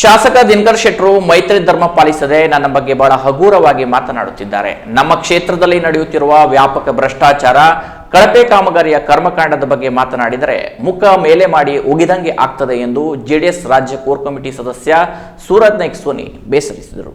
ಶಾಸಕ ದಿನಕರ್ ಶೆಟ್ಟರು ಮೈತ್ರಿ ಧರ್ಮ ಪಾಲಿಸದೆ ನನ್ನ ಬಗ್ಗೆ ಬಹಳ ಹಗೂರವಾಗಿ ಮಾತನಾಡುತ್ತಿದ್ದಾರೆ. ನಮ್ಮ ಕ್ಷೇತ್ರದಲ್ಲಿ ನಡೆಯುತ್ತಿರುವ ವ್ಯಾಪಕ ಭ್ರಷ್ಟಾಚಾರ, ಕಳಪೆ ಕಾಮಗಾರಿಯ ಕರ್ಮಕಾಂಡದ ಬಗ್ಗೆ ಮಾತನಾಡಿದರೆ ಮುಖ ಮೇಲೆ ಮಾಡಿ ಉಗಿದಂಗೆ ಆಗ್ತದೆ ಎಂದು ಜೆಡಿಎಸ್ ರಾಜ್ಯ ಕೋರ್ ಕಮಿಟಿ ಸದಸ್ಯ ಸೂರಜ್ ನಾಯ್ಕ್ ಸೋನಿ ಬೇಸರಿಸಿದರು.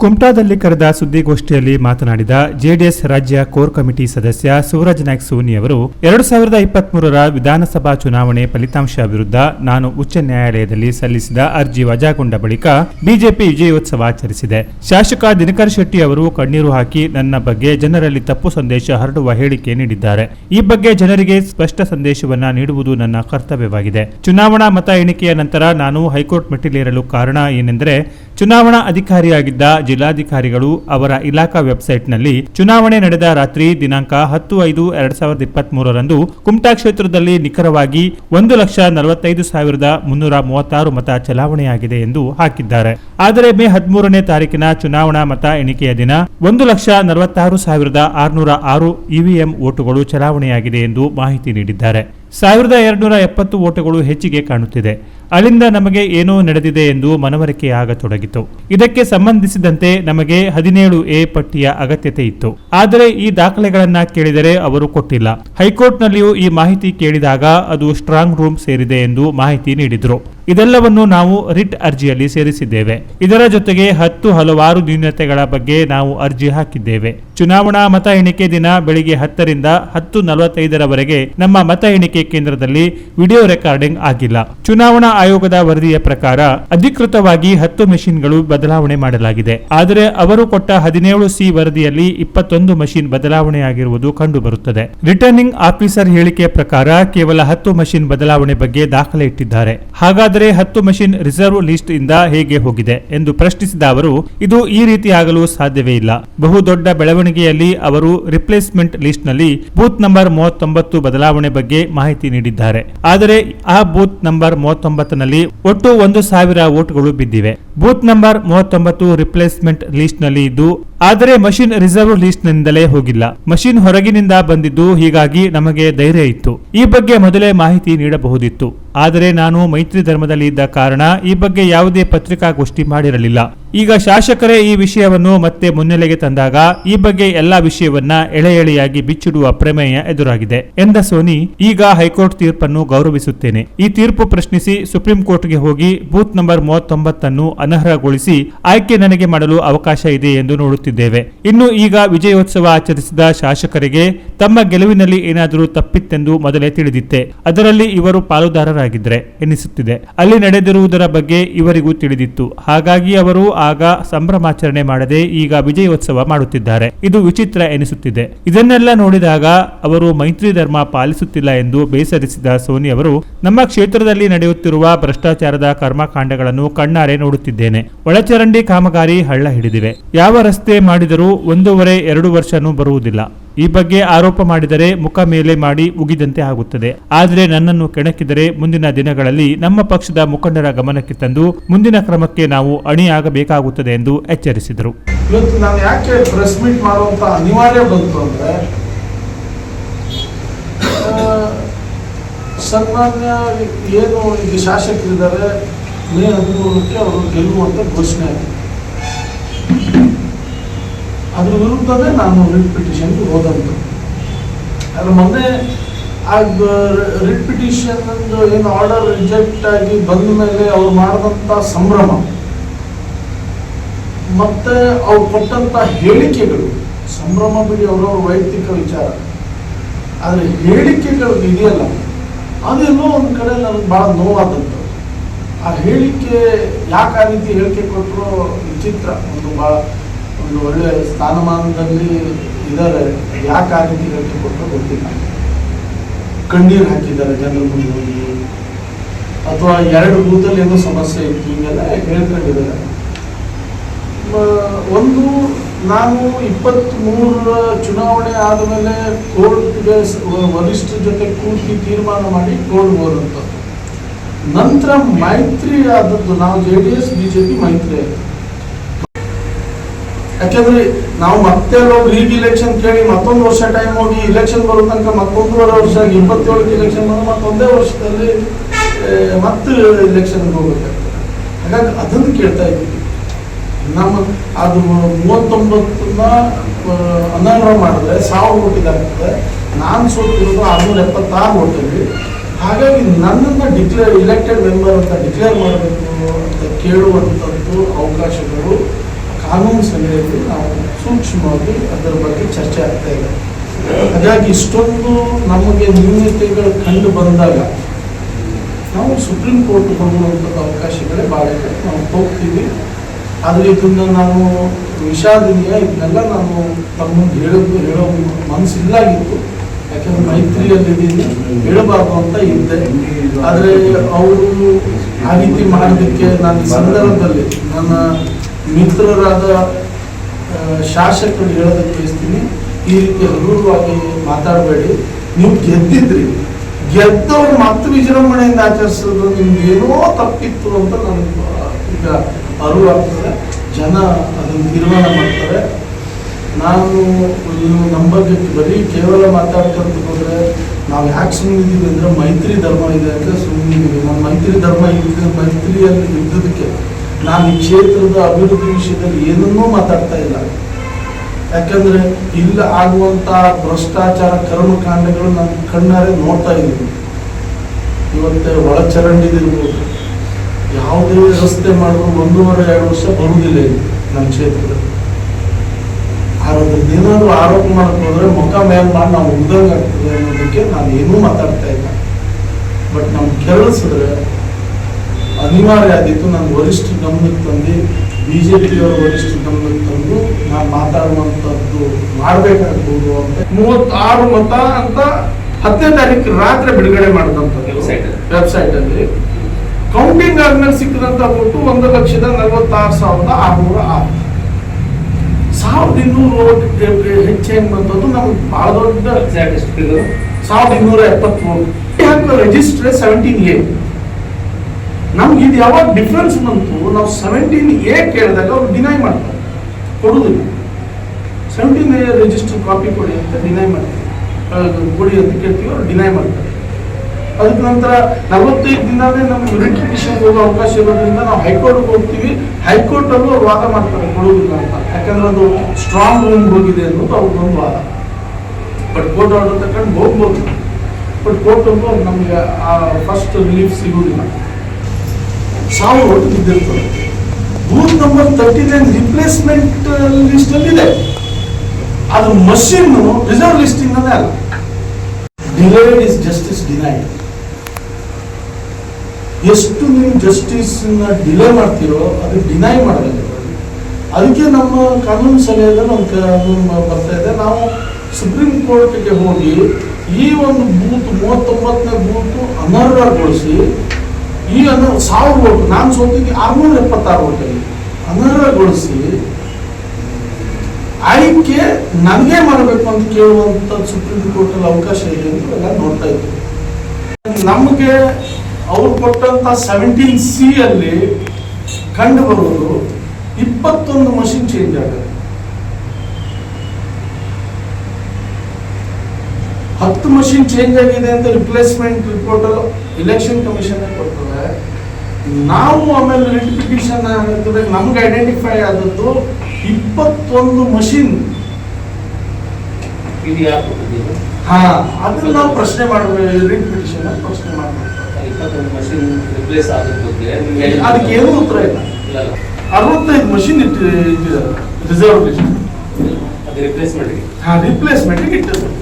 ಕುಮಟಾದಲ್ಲಿ ಕರೆದ ಸುದ್ದಿಗೋಷ್ಠಿಯಲ್ಲಿ ಮಾತನಾಡಿದ ಜೆಡಿಎಸ್ ರಾಜ್ಯ ಕೋರ್ ಕಮಿಟಿ ಸದಸ್ಯ ಸೂರಜ್ ನಾಯ್ಕ್ ಸೋನಿ ಅವರು, ಎರಡು ಸಾವಿರದ ಇಪ್ಪತ್ಮೂರರ ವಿಧಾನಸಭಾ ಚುನಾವಣೆ ಫಲಿತಾಂಶ ವಿರುದ್ಧ ನಾನು ಉಚ್ಚ ನ್ಯಾಯಾಲಯದಲ್ಲಿ ಸಲ್ಲಿಸಿದ ಅರ್ಜಿ ವಜಾಗೊಂಡ ಬಳಿಕ ಬಿಜೆಪಿ ವಿಜಯೋತ್ಸವ ಆಚರಿಸಿದೆ. ಶಾಸಕ ದಿನಕರ್ ಶೆಟ್ಟಿ ಅವರು ಕಣ್ಣೀರು ಹಾಕಿ ನನ್ನ ಬಗ್ಗೆ ಜನರಲ್ಲಿ ತಪ್ಪು ಸಂದೇಶ ಹರಡುವ ಹೇಳಿಕೆ ನೀಡಿದ್ದಾರೆ. ಈ ಬಗ್ಗೆ ಜನರಿಗೆ ಸ್ಪಷ್ಟ ಸಂದೇಶವನ್ನ ನೀಡುವುದು ನನ್ನ ಕರ್ತವ್ಯವಾಗಿದೆ. ಚುನಾವಣಾ ಮತ ಎಣಿಕೆಯ ನಂತರ ನಾನು ಹೈಕೋರ್ಟ್ ಮೆಟ್ಟಿಲೇರಲು ಕಾರಣ ಏನೆಂದರೆ ಚುನಾವಣಾ ಅಧಿಕಾರಿಯಾಗಿದ್ದ ಜಿಲ್ಲಾಧಿಕಾರಿಗಳು ಅವರ ಇಲಾಖಾ ವೆಬ್ಸೈಟ್ನಲ್ಲಿ ಚುನಾವಣೆ ನಡೆದ ರಾತ್ರಿ ದಿನಾಂಕ ಹತ್ತು ಐದು ಎರಡ್ ಸಾವಿರದ ಇಪ್ಪತ್ತ್ ಮೂರರಂದು ಕುಮಟಾ ಕ್ಷೇತ್ರದಲ್ಲಿ ನಿಖರವಾಗಿ ಒಂದು ಲಕ್ಷ ನಲವತ್ತೈದು ಸಾವಿರದ ಮುನ್ನೂರ ಮೂವತ್ತಾರು ಮತ ಚಲಾವಣೆಯಾಗಿದೆ ಎಂದು ಹಾಕಿದ್ದಾರೆ. ಆದರೆ ಮೇ ಹದಿಮೂರನೇ ತಾರೀಕಿನ ಚುನಾವಣಾ ಮತ ಎಣಿಕೆಯ ದಿನ ಒಂದು ಲಕ್ಷ ನಲವತ್ತಾರು ಸಾವಿರದ ಆರುನೂರ ಆರು ಇವಿಎಂ ಓಟುಗಳು ಚಲಾವಣೆಯಾಗಿದೆ ಎಂದು ಮಾಹಿತಿ ನೀಡಿದ್ದಾರೆ. ಸಾವಿರದ ಎರಡುನೂರ ಎಪ್ಪತ್ತು ಓಟುಗಳು ಹೆಚ್ಚಿಗೆ ಕಾಣುತ್ತಿದೆ. ಅಲ್ಲಿಂದ ನಮಗೆ ಏನೋ ನಡೆದಿದೆ ಎಂದು ಮನವರಿಕೆಯಾಗತೊಡಗಿತು ಇದಕ್ಕೆ ಸಂಬಂಧಿಸಿದಂತೆ ನಮಗೆ ಹದಿನೇಳು ಎ ಪಟ್ಟಿಯ ಅಗತ್ಯತೆ ಇತ್ತು. ಆದರೆ ಈ ದಾಖಲೆಗಳನ್ನ ಕೇಳಿದರೆ ಅವರು ಕೊಟ್ಟಿಲ್ಲ. ಹೈಕೋರ್ಟ್ನಲ್ಲಿಯೂ ಈ ಮಾಹಿತಿ ಕೇಳಿದಾಗ ಅದು ಸ್ಟ್ರಾಂಗ್ ರೂಮ್ ಸೇರಿದೆ ಎಂದು ಮಾಹಿತಿ ನೀಡಿದ್ರು. ಇದೆಲ್ಲವನ್ನು ನಾವು ರಿಟ್ ಅರ್ಜಿಯಲ್ಲಿ ಸೇರಿಸಿದ್ದೇವೆ. ಇದರ ಜೊತೆಗೆ ಹತ್ತು ಹಲವಾರು ನ್ಯೂನತೆಗಳ ಬಗ್ಗೆ ನಾವು ಅರ್ಜಿ ಹಾಕಿದ್ದೇವೆ. ಚುನಾವಣಾ ಮತ ಎಣಿಕೆ ದಿನ ಬೆಳಿಗ್ಗೆ ಹತ್ತರಿಂದ ಹತ್ತು ನಲವತ್ತೈದರವರೆಗೆ ನಮ್ಮ ಮತ ಎಣಿಕೆ ಕೇಂದ್ರದಲ್ಲಿ ವಿಡಿಯೋ ರೆಕಾರ್ಡಿಂಗ್ ಆಗಿಲ್ಲ. ಚುನಾವಣಾ ಆಯೋಗದ ವರದಿಯ ಪ್ರಕಾರ ಅಧಿಕೃತವಾಗಿ ಹತ್ತು ಮೆಷಿನ್ಗಳು ಬದಲಾವಣೆ ಮಾಡಲಾಗಿದೆ. ಆದರೆ ಅವರು ಕೊಟ್ಟ ಹದಿನೇಳು ಸಿ ವರದಿಯಲ್ಲಿ ಇಪ್ಪತ್ತೊಂದು ಮಷಿನ್ ಬದಲಾವಣೆಯಾಗಿರುವುದು ಕಂಡುಬರುತ್ತದೆ. ರಿಟರ್ನಿಂಗ್ ಆಫೀಸರ್ ಹೇಳಿಕೆ ಪ್ರಕಾರ ಕೇವಲ ಹತ್ತು ಮಷಿನ್ ಬದಲಾವಣೆ ಬಗ್ಗೆ ದಾಖಲೆ ಇಟ್ಟಿದ್ದಾರೆ. ಹಾಗಾದರೆ ಹತ್ತು ಮಷಿನ್ ರಿಸರ್ವ್ ಲಿಸ್ಟ್ ಇಂದ ಹೇಗೆ ಹೋಗಿದೆ ಎಂದು ಪ್ರಶ್ನಿಸಿದ ಅವರು, ಇದು ಈ ರೀತಿ ಆಗಲು ಸಾಧ್ಯವೇ ಇಲ್ಲ. ಬಹುದೊಡ್ಡ ಬೆಳವಣಿಗೆಯಲ್ಲಿ ಅವರು ರಿಪ್ಲೇಸ್ಮೆಂಟ್ ಲಿಸ್ಟ್ನಲ್ಲಿ ಬೂತ್ ನಂಬರ್ ಮೂವತ್ತೊಂಬತ್ತು ಬದಲಾವಣೆ ಬಗ್ಗೆ ಮಾಹಿತಿ ನೀಡಿದ್ದಾರೆ. ಆದರೆ ಆ ಬೂತ್ ನಂಬರ್ ಮೂವತ್ತೊಂಬತ್ತನಲ್ಲಿ ಒಟ್ಟು ಒಂದು ಸಾವಿರ ವೋಟ್ಗಳು ಬಿದ್ದಿವೆ. ಬೂತ್ ನಂಬರ್ ಮೂವತ್ತೊಂಬತ್ತು ರಿಪ್ಲೇಸ್ಮೆಂಟ್ ಲಿಸ್ಟ್ನಲ್ಲಿ ಇದ್ದು ಆದರೆ ಮಷಿನ್ ರಿಸರ್ವ್ ಲಿಸ್ಟ್ ನಿಂದಲೇ ಹೋಗಿಲ್ಲ. ಮಷಿನ್ ಹೊರಗಿನಿಂದ ಬಂದಿದ್ದು ಹೀಗಾಗಿ ನಮಗೆ ಧೈರ್ಯ ಇತ್ತು. ಈ ಬಗ್ಗೆ ಮೊದಲೇ ಮಾಹಿತಿ ನೀಡಬಹುದಿತ್ತು. ಆದರೆ ನಾನು ಮೈತ್ರಿ ಧರ್ಮದಲ್ಲಿ ಇದ್ದ ಕಾರಣ ಈ ಬಗ್ಗೆ ಯಾವುದೇ ಪತ್ರಿಕಾಗೋಷ್ಠಿ ಮಾಡಿರಲಿಲ್ಲ. ಈಗ ಶಾಸಕರೇ ಈ ವಿಷಯವನ್ನು ಮತ್ತೆ ಮುನ್ನೆಲೆಗೆ ತಂದಾಗ ಈ ಬಗ್ಗೆ ಎಲ್ಲಾ ವಿಷಯವನ್ನ ಎಳೆ ಎಳೆಯಾಗಿ ಬಿಚ್ಚಿಡುವ ಪ್ರಮೇಯ ಎದುರಾಗಿದೆ ಎಂದ ಸೋನಿ, ಈಗ ಹೈಕೋರ್ಟ್ ತೀರ್ಪನ್ನು ಗೌರವಿಸುತ್ತೇನೆ. ಈ ತೀರ್ಪು ಪ್ರಶ್ನಿಸಿ ಸುಪ್ರೀಂ ಕೋರ್ಟ್ಗೆ ಹೋಗಿ ಬೂತ್ ನಂಬರ್ ಮೂವತ್ತೊಂಬತ್ತನ್ನು ಅನರ್ಹಗೊಳಿಸಿ ಆಯ್ಕೆ ನನಗೆ ಮಾಡಲು ಅವಕಾಶ ಇದೆ ಎಂದು ನೋಡುತ್ತಿದ್ದೇವೆ ಇನ್ನು ಈಗ ವಿಜಯೋತ್ಸವ ಆಚರಿಸಿದ ಶಾಸಕರಿಗೆ ತಮ್ಮ ಗೆಲುವಿನಲ್ಲಿ ಏನಾದರೂ ತಪ್ಪಿತ್ತೆಂದು ಮೊದಲೇ ತಿಳಿದಿತ್ತೆ. ಅದರಲ್ಲಿ ಇವರು ಪಾಲುದಾರರಾಗಿದ್ರೆ ಎನಿಸುತ್ತಿದೆ. ಅಲ್ಲಿ ನಡೆದಿರುವುದರ ಬಗ್ಗೆ ಇವರಿಗೂ ತಿಳಿದಿತ್ತು. ಹಾಗಾಗಿ ಅವರು ಆಗ ಸಂಭ್ರಮಾಚರಣೆ ಮಾಡದೆ ಈಗ ವಿಜಯೋತ್ಸವ ಮಾಡುತ್ತಿದ್ದಾರೆ. ಇದು ವಿಚಿತ್ರ ಎನಿಸುತ್ತಿದೆ. ಇದನ್ನೆಲ್ಲ ನೋಡಿದಾಗ ಅವರು ಮೈತ್ರಿ ಧರ್ಮ ಪಾಲಿಸುತ್ತಿಲ್ಲ ಎಂದು ಬೇಸರಿಸಿದ ಸೋನಿ ಅವರು, ನಮ್ಮ ಕ್ಷೇತ್ರದಲ್ಲಿ ನಡೆಯುತ್ತಿರುವ ಭ್ರಷ್ಟಾಚಾರದ ಕರ್ಮಕಾಂಡಗಳನ್ನು ಕಣ್ಣಾರೆ ನೋಡುತ್ತಿದ್ದೇನೆ. ಒಳಚರಂಡಿ ಕಾಮಗಾರಿ ಹಳ್ಳ ಹಿಡಿದಿವೆ. ಯಾವ ರಸ್ತೆ ಮಾಡಿದರೂ ಒಂದೂವರೆ, ಎರಡು ವರ್ಷನೂ ಬರುವುದಿಲ್ಲ. ಈ ಬಗ್ಗೆ ಆರೋಪ ಮಾಡಿದರೆ ಮುಖ ಮೇಲೆ ಮಾಡಿ ಉಗಿದಂತೆ ಆಗುತ್ತದೆ. ಆದರೆ ನನ್ನನ್ನು ಕೆಣಕಿದರೆ ಮುಂದಿನ ದಿನಗಳಲ್ಲಿ ನಮ್ಮ ಪಕ್ಷದ ಮುಖಂಡರ ಗಮನಕ್ಕೆ ತಂದು ಮುಂದಿನ ಕ್ರಮಕ್ಕೆ ನಾವು ಅಣಿಯಾಗಬೇಕಾಗುತ್ತದೆ ಎಂದು ಎಚ್ಚರಿಸಿದರು. ಇವತ್ತು ನಾನು ಯಾಕೆ ಪ್ರೆಸ್ ಮೀಟ್ ಮಾಡುವಂತ ಅನಿವಾರ್ಯ ಬಂತು ಅಂದ್ರೆ ಸನ್ಮಾನ್ಯ ಏನು ಈಗ ಶಾಸಕರಿದ್ದಾರೆ ಮೇ ಹದಿಮೂರಕ್ಕೆ ಅವರು ಗೆಲ್ಲುವಂತ ಘೋಷಣೆ ಆಗಿದೆ. ಅದ್ರ ವಿರುದ್ಧವೇ ನಾನು ರಿಟ್ ಪಿಟಿಷನ್ಗೆ ಹೋದಂತು. ಅದ್ರ ಮೊನ್ನೆ ಆ ರಿಟ್ ಪಿಟಿಷನ್ ಏನು ಆರ್ಡರ್ ರಿಜೆಕ್ಟ್ ಆಗಿ ಬಂದ ಮೇಲೆ ಅವ್ರು ಮಾಡಿದಂಥ ಸಂಭ್ರಮ. ಮತ್ತೆ ಅವ್ರು ಕೊಟ್ಟಂಥ ಹೇಳಿಕೆಗಳು, ಸಂಭ್ರಮ ಬಿಡಿ ಅವರವ್ರ ವೈಯಕ್ತಿಕ ವಿಚಾರ. ಆದರೆ ಹೇಳಿಕೆಗಳು ಇದೆಯಲ್ಲ, ಅದೇನೋ ಒಂದು ಕಡೆ ನನಗೆ ಭಾಳ ನೋವಾದಂತ. ಆ ಹೇಳಿಕೆ ಯಾಕೆ ಆ ರೀತಿ ಹೇಳಿಕೆ ಕೊಟ್ಟರು ವಿಚಿತ್ರ, ಒಂದು ಭಾಳ ಒಂದು ಒಳ್ಳೆ ಸ್ಥಾನಮಾನದಲ್ಲಿ ಇದ್ದಾರೆ. ಯಾಕೆ ಆ ರೀತಿ ಕೊಟ್ಟರು ಗೊತ್ತಿಲ್ಲ. ಕಣ್ಣೀರು ಹಾಕಿದ್ದಾರೆ ಜನರ ಮುಂದೆ ಹೋಗಿ. ಅಥವಾ ಎರಡು ಬೂತಲ್ಲಿ ಏನೋ ಸಮಸ್ಯೆ ಇತ್ತು, ಹಿಂಗೆಲ್ಲ ಹೇಳ್ಕೊಂಡಿದ್ದಾರೆ? ಒಂದು, ನಾನು ಇಪ್ಪತ್ತ್ಮೂರರ ಚುನಾವಣೆ ಆದಮೇಲೆ ಕೋರ್ಟ್ಗೆ ವರಿಷ್ಠ ಜೊತೆ ಕೂತಿ ತೀರ್ಮಾನ ಮಾಡಿ ಕೋರ್ಟ್ ಹೋದಂಥದ್ದು. ನಂತರ ಮೈತ್ರಿ ಆದದ್ದು, ನಾವು ಜೆ ಡಿ ಎಸ್ ಬಿಜೆಪಿ ಮೈತ್ರಿ ಆಯ್ತು. ಯಾಕೆಂದ್ರೆ ನಾವು ಮತ್ತೆ ಹೋಗಿ ರೀ ಇಲೆಕ್ಷನ್ ಕೇಳಿ ಮತ್ತೊಂದು ವರ್ಷ ಟೈಮ್ ಹೋಗಿ ಇಲೆಕ್ಷನ್ ಬರೋ ತನಕ ಮತ್ತೊಂದೂವರೆ ವರ್ಷ, ಇಪ್ಪತ್ತೇಳಕ್ಕೆ ಇಲೆಕ್ಷನ್ ಬಂದ್ರೆ ಮತ್ತೊಂದೇ ವರ್ಷದಲ್ಲಿ ಮತ್ತೆ ಇಲೆಕ್ಷನ್ಗೆ ಹೋಗ್ಬೇಕಾಗ್ತದೆ. ಹಾಗಾಗಿ ಅದನ್ನು ಕೇಳ್ತಾ ಇದ್ದೀವಿ. ನಮ್ಮ ಅದು ಮೂವತ್ತೊಂಬತ್ತನ್ನ ಅನರ್ಹ ಮಾಡಿದ್ರೆ ಸಾವಿರ ಓಟ್ ಇದಾಗ್ತದೆ ನಾನು ಸೋತಿರೋದು ಆರುನೂರ ಎಪ್ಪತ್ತಾರು ಓಟಲ್ಲಿ ಹಾಗಾಗಿ ನನ್ನನ್ನು ಡಿಕ್ಲೇರ್ ಇಲೆಕ್ಟೆಡ್ ಮೆಂಬರ್ ಅಂತ ಡಿಕ್ಲೇರ್ ಮಾಡಬೇಕು ಅಂತ ಕೇಳುವಂಥದ್ದು ಅವಕಾಶಗಳು ಕಾನೂನು ಸಭೆಯಲ್ಲಿ ನಾವು ಸೂಕ್ಷ್ಮವಾಗಿ ಅದರ ಬಗ್ಗೆ ಚರ್ಚೆ ಆಗ್ತಾ ಇದೆ. ಹಾಗಾಗಿ ಇಷ್ಟೊಂದು ನಮಗೆ ನ್ಯೂನತೆಗಳು ಕಂಡು ಬಂದಾಗ ನಾವು ಸುಪ್ರೀಂ ಕೋರ್ಟ್ ಹೋಗುವಂಥದ್ದು ಅವಕಾಶಗಳೇ ಭಾಳ ಇದೆ. ನಾವು ಹೋಗ್ತೀವಿ. ಆದರೆ ಇದನ್ನು ನಾನು ವಿಷಾದನೀಯ, ಇದನ್ನೆಲ್ಲ ನಾನು ತಮ್ಮ ಹೇಳೋದು, ಹೇಳೋ ಮನಸ್ಸಿಲ್ಲಾಗಿತ್ತು. ಯಾಕಂದ್ರೆ ಮೈತ್ರಿಯಲ್ಲಿದ್ದೀನಿ ಹೇಳಬಾರ್ದು ಅಂತ ಇದ್ದೆ. ಆದರೆ ಅವರು ಆ ರೀತಿ ಮಾಡೋದಕ್ಕೆ ನಾನು ಈ ಸಂದರ್ಭದಲ್ಲಿ ನನ್ನ ಮಿತ್ರರಾದ ಶಾಸಕರು ಹೇಳೋದಕ್ಕೆ ಬಯಸ್ತೀನಿ ಈ ರೀತಿ ಹಗುರವಾಗಿ ಮಾತಾಡಬೇಡಿ. ನೀವು ಗೆದ್ದಿದ್ರಿ. ಗೆದ್ದವ್ರು ಮತ್ತೆ ವಿಜೃಂಭಣೆಯಿಂದ ಆಚರಿಸೋದು ನಿಮ್ಗೆ ಏನೋ ತಪ್ಪಿತ್ತು ಅಂತ ನನಗೆ ಈಗ ಅರಿವಾಗ್ತದೆ ಜನ ಅದನ್ನು ತೀರ್ಮಾನ ಮಾಡ್ತಾರೆ. ನಾನು ನೀವು ನಮ್ಮ ಬಗ್ಗೆ ಬರೀ ಕೇವಲ ಮಾತಾಡ್ಕೊಂತ ಹೋದ್ರೆ ನಾವು ಯಾಕೆ ಸುಮ್ಮನಿದ್ದೀವಿ ಅಂದರೆ ಮೈತ್ರಿ ಧರ್ಮ ಇದೆ ಅಂತ ಸುಮ್ಮನಿದ್ದೀವಿ ನಮ್ಮ ಮೈತ್ರಿ ಧರ್ಮ ಇದ್ದ ಮೈತ್ರಿಯಲ್ಲಿ ಇದ್ದದಕ್ಕೆ ನಾನು ಈ ಕ್ಷೇತ್ರದ ಅಭಿವೃದ್ಧಿ ವಿಷಯದಲ್ಲಿ ಏನನ್ನೂ ಮಾತಾಡ್ತಾ ಇಲ್ಲ. ಯಾಕಂದ್ರೆ ಇಲ್ಲ ಆಗುವಂತ ಭ್ರಷ್ಟಾಚಾರ ಕರ್ಮಕಾಂಡಗಳು ನಾನು ಕಣ್ಣಾರೆ ನೋಡ್ತಾ ಇದ್ದೀನಿ. ಇವತ್ತೆ ಒಳಚರಂಡಿದಿರ್ಬೋದು ಯಾವುದೇ ವ್ಯವಸ್ಥೆ ಮಾಡಿದ್ರು ಒಂದೂವರೆ ಎರಡು ವರ್ಷ ಬರುವುದಿಲ್ಲ ಇಲ್ಲಿ ನಮ್ಮ ಕ್ಷೇತ್ರದಲ್ಲಿ. ಏನಾದ್ರು ಆರೋಪ ಮಾಡಕ್ ಹೋದ್ರೆ ಮುಖ ಮೇಲೆ ಮಾಡಿ ನಾವು ಉಗ್ದಂಗ್ ಆಗ್ತದೆ ಅನ್ನೋದಕ್ಕೆ ನಾನು ಏನೂ ಮಾತಾಡ್ತಾ ಇಲ್ಲ. ಬಟ್ ನಾವು ಕೆರಳಿಸಿದ್ರೆ ಅನಿವಾರ್ಯ ಆಗಿತ್ತು ನನ್ನ ವರಿಷ್ಠ ಗಮನಕ್ಕೆ ತಂದು ಬಿ ಜೆ ಪಿಯವರ ವರಿಷ್ಠ ಗಮನಕ್ಕೆ ತಂದು ನಾನು ಮಾತಾಡುವಂಥದ್ದು ಮಾಡಬೇಕಾಗ್ಬೋದು ಅಂತ. ಮೂವತ್ತಾರು ಮತ ಅಂತ ಹತ್ತನೇ ತಾರೀಕು ರಾತ್ರಿ ಬಿಡುಗಡೆ ಮಾಡಿದಂಥದ್ದು. ವೆಬ್ಸೈಟ್ ಅಲ್ಲಿ. ಕೌಂಟಿಂಗ್ ಆದ್ಮೇಲೆ ಸಿಕ್ಕಿದಂತ ಒಟ್ಟು ಒಂದು ಲಕ್ಷದ ನಲವತ್ತಾರು ಸಾವಿರದ ಆರುನೂರ ಆರು. ಸಾವಿರದ ಇನ್ನೂರ ಓಟ್ ಹೆಚ್ಚು ಹೆಂಗ್ ಬಂದದ್ದು ನಮ್ಗೆ ಬಹಳ ದೊಡ್ಡ ಸಾವಿರದ ಇನ್ನೂರ ಎಪ್ಪತ್ಮೂರು ರಿಜಿಸ್ಟರ್ ಸೆವೆಂಟೀನ್ ಎ ನಮ್ಗೆ ಇದು ಯಾವಾಗ ಡಿಫ್ರೆನ್ಸ್ ಬಂತು, ನಾವು ಸೆವೆಂಟೀನ್ ಎ ಕೇಳಿದಾಗ ಅವ್ರು ಡಿನೈ ಮಾಡ್ತಾರೆ. ಕೊಡೋದಿಲ್ಲ. ಸೆವೆಂಟೀನ್ ಎ ರಿಜಿಸ್ಟರ್ ಕಾಪಿ ಕೊಡಿ ಅಂತ ಡಿನೈ ಮಾಡ್ತಾರೆ. ಕೊಡಿ ಅಂತ ಕೇಳ್ತೀವಿ, ಅವ್ರು ಡಿನೈ ಮಾಡ್ತಾರೆ. ಅದಕ್ಕೆ ನಂತರ ನಲವತ್ತೈದು ದಿನವೇ ನಮ್ಗೆ ಯುನಿಟ್ ಹೋಗೋ ಅವಕಾಶ ಇರೋದ್ರಿಂದ ನಾವು ಹೈಕೋರ್ಟ್ಗೆ ಹೋಗ್ತೀವಿ. ಹೈಕೋರ್ಟ್ ಅಲ್ಲೂ ಅವ್ರು ವಾದ ಮಾಡ್ತಾರೆ ಕೊಡೋದಿಲ್ಲ ಅಂತ. ಯಾಕಂದ್ರೆ ಅದು ಸ್ಟ್ರಾಂಗ್ ರೂಮ್ ಹೋಗಿದೆ ಅನ್ನೋದು ಅವ್ರಿಗೊಂದು ವಾದ. ಬಟ್ ಕೋರ್ಟ್ ಆರ್ಡರ್ ತಗೊಂಡು ಹೋಗ್ಬೋದು. ಬಟ್ ಕೋರ್ಟ್ ಅಂತೂ ನಮಗೆ ಆ ಫಸ್ಟ್ ರಿಲೀಫ್ ಸಿಗುವುದಿಲ್ಲ. ಒಟ್ಟು ಬಿದ್ದಿರ್ತದೆ booth number thirty nine replacement list ಅಲ್ಲಿ ಇದೆ. ಅದು ಮಷಿನ್ ರಿಸರ್ವ್ ಲಿಸ್ಟಿಂಗ್ ಅಲ್ಲ ಡಿಲೇಡ್ ಇಸ್ ಜಸ್ಟಿಸ್ ಡಿನೈಡ್ ಎಷ್ಟು ನೀವು ಜಸ್ಟಿಸ್ ಡಿಲೇ ಮಾಡ್ತೀರೋ ಅದು ಡಿನೈ ಮಾಡಬೇಕು. ಅದಕ್ಕೆ ನಮ್ಮ ಕಾನೂನು ಸಲಹೆಯಲ್ಲಿ ಒಂದು ಕಾನೂನು ಬರ್ತಾ ಇದೆ. ನಾವು ಸುಪ್ರೀಂ ಕೋರ್ಟ್ಗೆ ಹೋಗಿ ಈ ಒಂದು ಬೂತ್ ಮೂವತ್ತೊಂಬತ್ತನೇ ಬೂತ್ ಅನರ್ಹಗೊಳಿಸಿ ಈ ಅನ ಸಾವಿರ ಓಟು ನಾನು ಸೋತಿಗೆ ಆರ್ನೂರ ಎಪ್ಪತ್ತಾರು ಓಟಲ್ಲಿ ಅನರ್ಹಗೊಳಿಸಿ, ಆಯ್ಕೆ ನನಗೆ ಮಾಡಬೇಕು ಅಂತ ಕೇಳುವಂತ ಸುಪ್ರೀಂ ಕೋರ್ಟ್ ಅಲ್ಲಿ ಅವಕಾಶ ಇದೆ ಅಂತ ಎಲ್ಲ ನೋಡ್ತಾ ಇದ್ದೀವಿ ನಮಗೆ ಅವ್ರು ಕೊಟ್ಟಂತ ಸೆವೆಂಟೀನ್ ಸಿ ಅಲ್ಲಿ ಕಂಡು ಬರುವುದು ಇಪ್ಪತ್ತೊಂದು ಮಷಿನ್ ಚೇಂಜ್ ಆಗಿದೆ ಹತ್ತು ಮಷಿನ್ ಚೇಂಜ್ ಆಗಿದೆ ಅಂತ ರಿಪ್ಲೇಸ್ಮೆಂಟ್ ರಿಪೋರ್ಟ್ ಇಲೆಕ್ಷನ್ ಕಮಿಷನ್ ಕೊಡ್ತದೆ. ನಾವು ಆಮೇಲೆ ರೆಟಿಫಿಕೇಶನ್ ನಮ್ಗೆ ಐಡೆಂಟಿಫೈ ಆದದ್ದು ಇಪ್ಪತ್ತೊಂದು ಮಷಿನ್ ಇದು? ಹಾ ಅದನ್ನ ನಾವು ಪ್ರಶ್ನೆ ಮಾಡಬೇಕು ರೆಟಿಫಿಕೇಶನ್ ಪ್ರಶ್ನೆ ಮಾಡಬೇಕು. ಇಪ್ಪತ್ತೊಂದು ಮಷಿನ್ ರಿಪ್ಲೇಸ್ ಬಗ್ಗೆ ಅದಕ್ಕೆ ಏನು ಉತ್ತರ ಇಲ್ಲ. ಅರವತ್ತೈದು ಮಷಿನ್ ಇಟ್ಟು ಇಟ್ಟಿದ್ದಾರೆ. ರಿಸರ್ವ್ ಅದು ರಿಪ್ಲೇಸ್ಮೆಂಟ್ ಹಾ ರಿಪ್ಲೇಸ್ಮೆಂಟ್ ಇಟ್ಟಿದ್ದಾರೆ.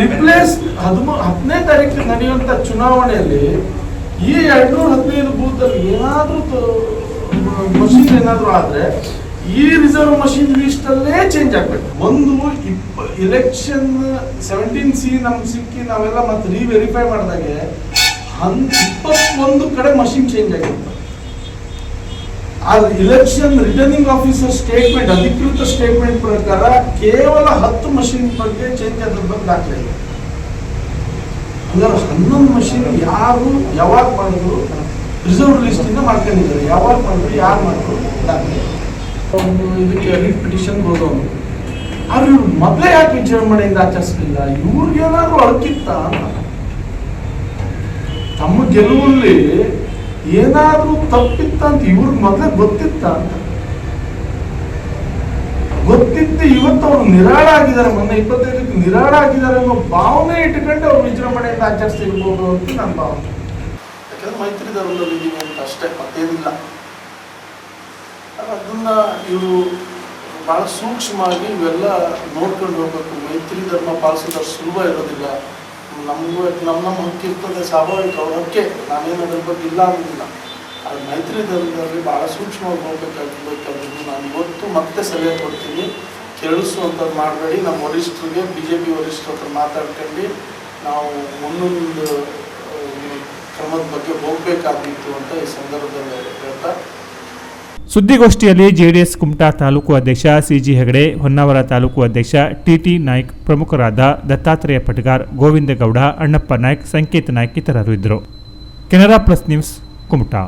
ರಿಪ್ಲೇಸ್ ಹದಿಮೂ ಹತ್ತನೇ ತಾರೀಕು ನಡೆಯುವಂತ ಚುನಾವಣೆಯಲ್ಲಿ ಈ ಎರಡ್ನೂರ ಹದಿನೈದು ಬೂತ್ ಅಲ್ಲಿ ಏನಾದ್ರೂ ಮಷಿನ್ ಏನಾದ್ರು ಆದ್ರೆ ಈ ರಿಸರ್ವ್ ಮಷೀನ್ ಲಿಸ್ಟ್ ಅಲ್ಲೇ ಚೇಂಜ್ ಆಗ್ಬೇಕು. ಒಂದು ಇಪ್ಪ ಇಲೆಕ್ಷನ್ ಸೆವೆಂಟೀನ್ ಸಿ ನಮ್ಗೆ ಸಿಕ್ಕಿ ನಾವೆಲ್ಲ ಮತ್ತೆ ರೀವೆರಿಫೈ ಮಾಡಿದಾಗೆ ಹನ್ ಇಪ್ಪತ್ತೊಂದು ಕಡೆ ಮಷೀನ್ ಚೇಂಜ್ ಆಗಿತ್ತು. ಆ ಇಲೆಕ್ಷನ್ ರಿಟರ್ನಿಂಗ್ ಆಫೀಸರ್ ಸ್ಟೇಟ್ಮೆಂಟ್ ಅಧಿಕೃತ ಸ್ಟೇಟ್ಮೆಂಟ್ ಪ್ರಕಾರ ಕೇವಲ ಹತ್ತು ಮಷಿನ್ ಬಗ್ಗೆ ಚೇಂಜ್ ಅದ್ರ ಬಗ್ಗೆ ದಾಖಲೆ ಇದೆ ಹಂಗಾರೆ ಹನ್ನೊಂದು ಮಷಿನ್ ಯಾರು ಯಾವಾಗ ಮಾಡಿದ್ರು ರಿಸರ್ವ್ ಲಿಸ್ಟ್ ಇಂದ ಮಾಡ್ಕೊಂಡಿದ್ದಾರೆ. ಯಾವಾಗ ಮಾಡಿದ್ರು ಯಾರು ಮಾಡಿದ್ರು ದಾಖಲೆ. ಒಂದು ಇದಕ್ಕೆ ರಿಟ್ ಪಿಟಿಷನ್ ಹೋದವನು. ಆದ್ರೆ ಇವ್ರು ಮೊದಲೇ ಯಾಕೆ ವಿಜೃಂಭಣೆಯಿಂದ ಆಚರಿಸಲಿಲ್ಲ? ಇವ್ರಿಗೇನಾದ್ರು ಅಳಕಿತ್ತ ತಮ್ಮ ಗೆಲುವಲ್ಲಿ ಏನಾದ್ರೂ ತಪ್ಪಿತ್ತ ಅಂತ ಇವ್ರಿಗೆ ಮೊದಲೇ ಗೊತ್ತಿತ್ತ ಅಂತ? ಗೊತ್ತಿತ್ತು ಇವತ್ತು ಅವ್ರು ನಿರಾಳ ಆಗಿದ್ದಾರೆ ಮೊನ್ನೆ ಇಪ್ಪತ್ತೈದಕ್ಕೆ ನಿರಾಳ ಆಗಿದ್ದಾರೆ ಅನ್ನೋ ಭಾವನೆ ಇಟ್ಕೊಂಡು ಅವ್ರು ವಿಜೃಂಭಣೆಯಿಂದ ಆಚರಿಸ್ತಿರ್ಬೋದು ಅಂತ ನನ್ನ ಭಾವನೆ. ಯಾಕಂದ್ರೆ ಮೈತ್ರಿ ಧರ್ಮದಲ್ಲಿ ಇದೀವಿ ಅಂತ ಅಷ್ಟೇ, ಮತ್ತೇನಿಲ್ಲ. ಅದನ್ನ ಇವರು ಬಹಳ ಸೂಕ್ಷ್ಮವಾಗಿ ಇವೆಲ್ಲ ನೋಡ್ಕೊಂಡು ಹೋಗ್ಬೇಕು ಮೈತ್ರಿ ಧರ್ಮ ಪಾಲಿಸಿದ್ರೆ ಸುಲಭ ಇರೋದಿಲ್ಲ. ನಮಗೂ ನಮ್ಮ ನಮ್ಮ ಹಕ್ಕಿ ಇರ್ತದೆ ಸ್ವಾಭಾವಿಕ ಅವ್ರ ಹಕ್ಕೆ ನಾನೇನು ಅದ್ರ ಬಗ್ಗೆ ಇಲ್ಲ ಅನ್ನೋದಿಲ್ಲ. ಅದು ಮೈತ್ರಿ ಧರ್ಮದಲ್ಲಿ ಭಾಳ ಸೂಕ್ಷ್ಮವಾಗಿ ಹೋಗ್ಬೇಕಾಗಿರ್ಬೇಕಾದ್ರೂ ನಾನು ಇವತ್ತು ಮತ್ತೆ ಸಲಹೆ ಕೊಡ್ತೀನಿ. ಕೇಳಿಸುವಂಥದ್ದು ಮಾಡಬೇಡಿ. ನಮ್ಮ ವರಿಷ್ಠರಿಗೆ ಬಿ ಜೆ ಪಿ ವರಿಷ್ಠರ ಮಾತಾಡ್ಕೊಂಡು ನಾವು ಮುಂದೊಂದು ಕ್ರಮದ ಬಗ್ಗೆ ಹೋಗಬೇಕಾಗಿತ್ತು ಅಂತ ಈ ಸಂದರ್ಭದಲ್ಲಿ ಹೇಳ್ತಾ ಸುದ್ದಿಗೋಷ್ಠಿಯಲ್ಲಿ ಜೆಡಿಎಸ್ ಕುಮಟಾ ತಾಲೂಕು ಅಧ್ಯಕ್ಷ ಸಿಜಿ ಹೆಗಡೆ, ಹೊನ್ನಾವರ ತಾಲೂಕು ಅಧ್ಯಕ್ಷ ಟಿಟಿ ನಾಯ್ಕ್ ಪ್ರಮುಖರಾದ ದತ್ತಾತ್ರೇಯ ಪಟಗಾರ್ ಗೋವಿಂದ ಗೌಡ ಅಣ್ಣಪ್ಪ ನಾಯ್ಕ್, ಸಂಕೇತ್ ನಾಯ್ಕ್ ಇತರರು ಇದ್ದರು. Canara plus news Kumta.